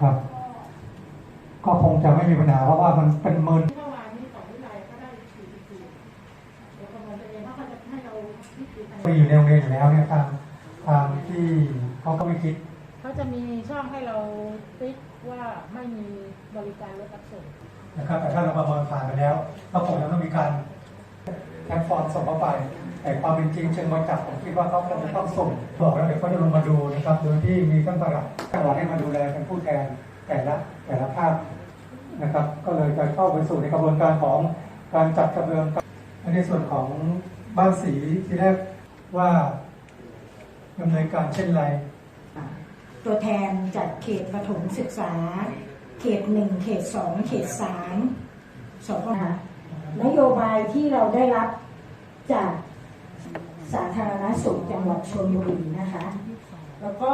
ครับ ก็คงจะไม่มีปัญหาเพราะว่ามันเป็นหมื่นเมื่อวานนี้ของวิไลก็ได้44เดี๋ยวประเมินตัวเองว่าเขาจะให้เราวิธีอะไรมีอยู่ในโรงเรียนอยู่แล้วเนี่ยทางทางที่เขาก็ไม่คิดเขาจะมีช่องให้เราติ๊กว่าไม่มีบริการรถรับส่งนะครับแต่ถ้าเราประเมินผ่านไปแล้วก็คงจะต้องมีการ แพลตฟอร์มส่งเข้าไป แต่ความเป็นจริงเชิงบริจักผมคิดว่าเขาคงจะต้องส่งบอกแล้วเดี๋ยวเขาจะลงมาดูนะครับ โดยที่มีท่านประหลัดจังหวัดให้มาดูแลเป็นผู้แทนแต่ละแต่ละภาคนะครับ ก็เลยจะเข้าไปสู่ในกระบวนการของการจัดกระเบื้องในส่วนของบ้านสีที่แรกว่าดำเนินการเช่นไร ตัวแทนจากเขตประถมศึกษา เขตหนึ่งเขตสองเขตสามสพนะคะ นโยบายที่เราได้รับจากสาธารณสุขจังหวัดชลบุรีนะคะ แล้วก็